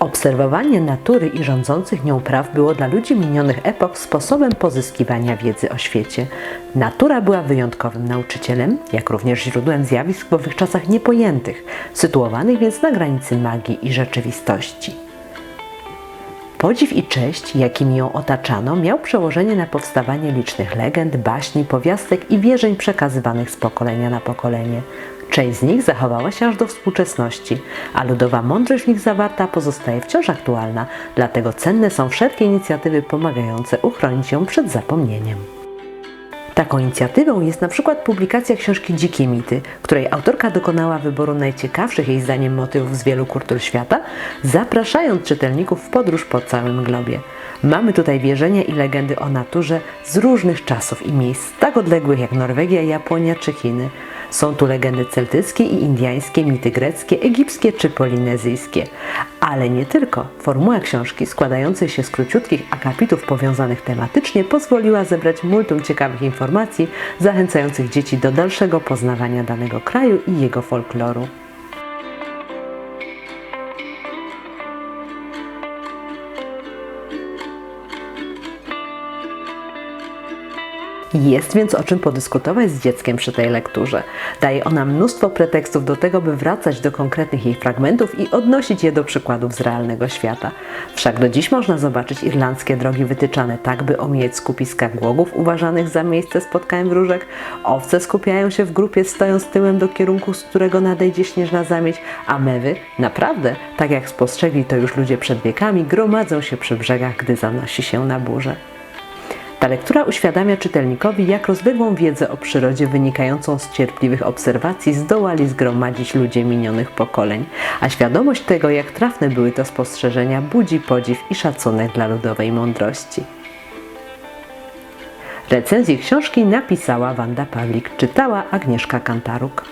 Obserwowanie natury i rządzących nią praw było dla ludzi minionych epok sposobem pozyskiwania wiedzy o świecie. Natura była wyjątkowym nauczycielem, jak również źródłem zjawisk w owych czasach niepojętych, sytuowanych więc na granicy magii i rzeczywistości. Podziw i cześć, jakimi ją otaczano, miał przełożenie na powstawanie licznych legend, baśni, powiastek i wierzeń przekazywanych z pokolenia na pokolenie. Część z nich zachowała się aż do współczesności, a ludowa mądrość w nich zawarta pozostaje wciąż aktualna, dlatego cenne są wszelkie inicjatywy pomagające uchronić ją przed zapomnieniem. Taką inicjatywą jest na przykład publikacja książki Dzikie Mity, której autorka dokonała wyboru najciekawszych jej zdaniem motywów z wielu kultur świata, zapraszając czytelników w podróż po całym globie. Mamy tutaj wierzenia i legendy o naturze z różnych czasów i miejsc, tak odległych jak Norwegia, Japonia czy Chiny. Są tu legendy celtyckie i indyjskie, mity greckie, egipskie czy polinezyjskie. Ale nie tylko. Formuła książki składającej się z króciutkich akapitów powiązanych tematycznie pozwoliła zebrać multum ciekawych informacji zachęcających dzieci do dalszego poznawania danego kraju i jego folkloru. Jest więc o czym podyskutować z dzieckiem przy tej lekturze. Daje ona mnóstwo pretekstów do tego, by wracać do konkretnych jej fragmentów i odnosić je do przykładów z realnego świata. Wszak do dziś można zobaczyć irlandzkie drogi wytyczane tak, by omijać skupiska głogów uważanych za miejsce spotkań wróżek. Owce skupiają się w grupie stojąc tyłem do kierunku, z którego nadejdzie śnieżna zamieć, a mewy, naprawdę, tak jak spostrzegli to już ludzie przed wiekami, gromadzą się przy brzegach, gdy zanosi się na burzę. Ta lektura uświadamia czytelnikowi, jak rozległą wiedzę o przyrodzie wynikającą z cierpliwych obserwacji zdołali zgromadzić ludzie minionych pokoleń, a świadomość tego, jak trafne były to spostrzeżenia, budzi podziw i szacunek dla ludowej mądrości. Recenzję książki napisała Wanda Pawlik, czytała Agnieszka Kantaruk.